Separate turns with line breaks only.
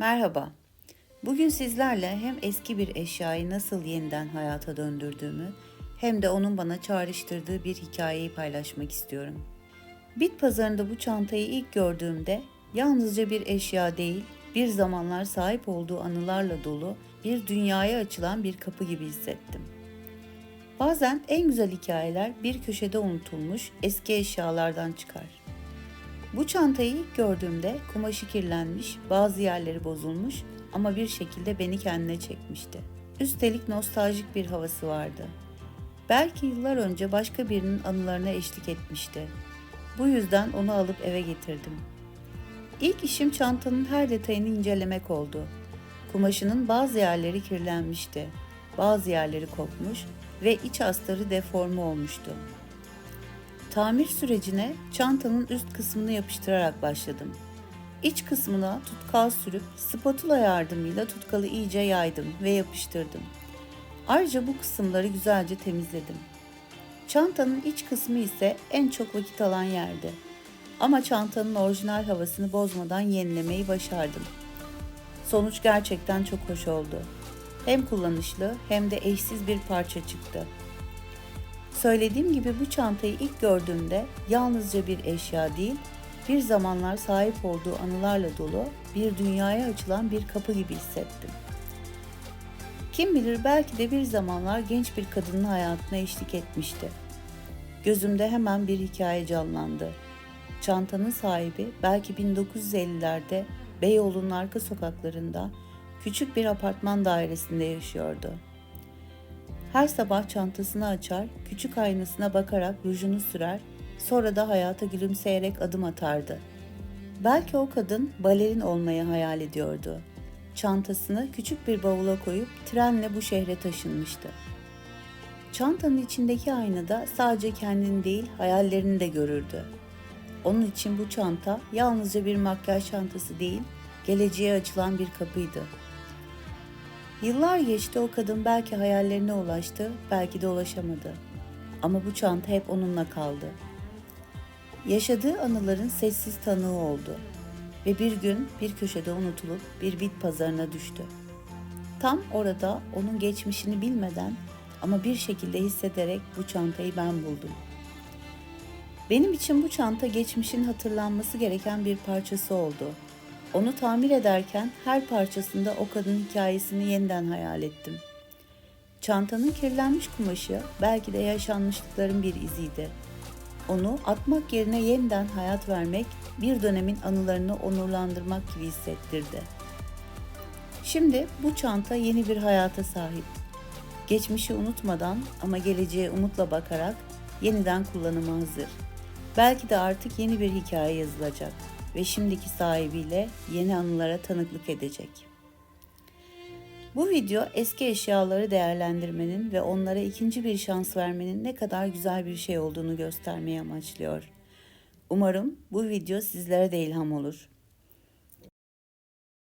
Merhaba. Bugün sizlerle hem eski bir eşyayı nasıl yeniden hayata döndürdüğümü hem de onun bana çağrıştırdığı bir hikayeyi paylaşmak istiyorum. Bit pazarında bu çantayı ilk gördüğümde yalnızca bir eşya değil, bir zamanlar sahip olduğu anılarla dolu bir dünyaya açılan bir kapı gibi hissettim. Bazen en güzel hikayeler bir köşede unutulmuş eski eşyalardan çıkar. Bu çantayı ilk gördüğümde kumaşı kirlenmiş, bazı yerleri bozulmuş ama bir şekilde beni kendine çekmişti. Üstelik nostaljik bir havası vardı. Belki yıllar önce başka birinin anılarına eşlik etmişti. Bu yüzden onu alıp eve getirdim. İlk işim çantanın her detayını incelemek oldu. Kumaşının bazı yerleri kirlenmişti, bazı yerleri kopmuş ve iç astarı deforme olmuştu. Tamir sürecine çantanın üst kısmını yapıştırarak başladım. İç kısmına tutkal sürüp spatula yardımıyla tutkalı iyice yaydım ve yapıştırdım. Ayrıca bu kısımları güzelce temizledim. Çantanın iç kısmı ise en çok vakit alan yerdi. Ama çantanın orijinal havasını bozmadan yenilemeyi başardım. Sonuç gerçekten çok hoş oldu. Hem kullanışlı hem de eşsiz bir parça çıktı. Söylediğim gibi bu çantayı ilk gördüğümde yalnızca bir eşya değil, bir zamanlar sahip olduğu anılarla dolu bir dünyaya açılan bir kapı gibi hissettim. Kim bilir belki de bir zamanlar genç bir kadının hayatına eşlik etmişti. Gözümde hemen bir hikaye canlandı. Çantanın sahibi belki 1950'lerde Beyoğlu'nun arka sokaklarında küçük bir apartman dairesinde yaşıyordu. Her sabah çantasını açar, küçük aynasına bakarak rujunu sürer, sonra da hayata gülümseyerek adım atardı. Belki o kadın balerin olmayı hayal ediyordu. Çantasını küçük bir bavula koyup trenle bu şehre taşınmıştı. Çantanın içindeki aynada sadece kendini değil hayallerini de görürdü. Onun için bu çanta yalnızca bir makyaj çantası değil, geleceğe açılan bir kapıydı. Yıllar geçti o kadın belki hayallerine ulaştı, belki de ulaşamadı. Ama bu çanta hep onunla kaldı. Yaşadığı anıların sessiz tanığı oldu ve bir gün bir köşede unutulup bir bit pazarına düştü. Tam orada onun geçmişini bilmeden ama bir şekilde hissederek bu çantayı ben buldum. Benim için bu çanta geçmişin hatırlanması gereken bir parçası oldu. Onu tamir ederken her parçasında o kadın hikayesini yeniden hayal ettim. Çantanın kirlenmiş kumaşı belki de yaşanmışlıkların bir iziydi. Onu atmak yerine yeniden hayat vermek, bir dönemin anılarını onurlandırmak gibi hissettirdi. Şimdi bu çanta yeni bir hayata sahip. Geçmişi unutmadan ama geleceğe umutla bakarak yeniden kullanıma hazır. Belki de artık yeni bir hikaye yazılacak ve şimdiki sahibiyle yeni anılara tanıklık edecek. Bu video eski eşyaları değerlendirmenin ve onlara ikinci bir şans vermenin ne kadar güzel bir şey olduğunu göstermeyi amaçlıyor. Umarım bu video sizlere de ilham olur.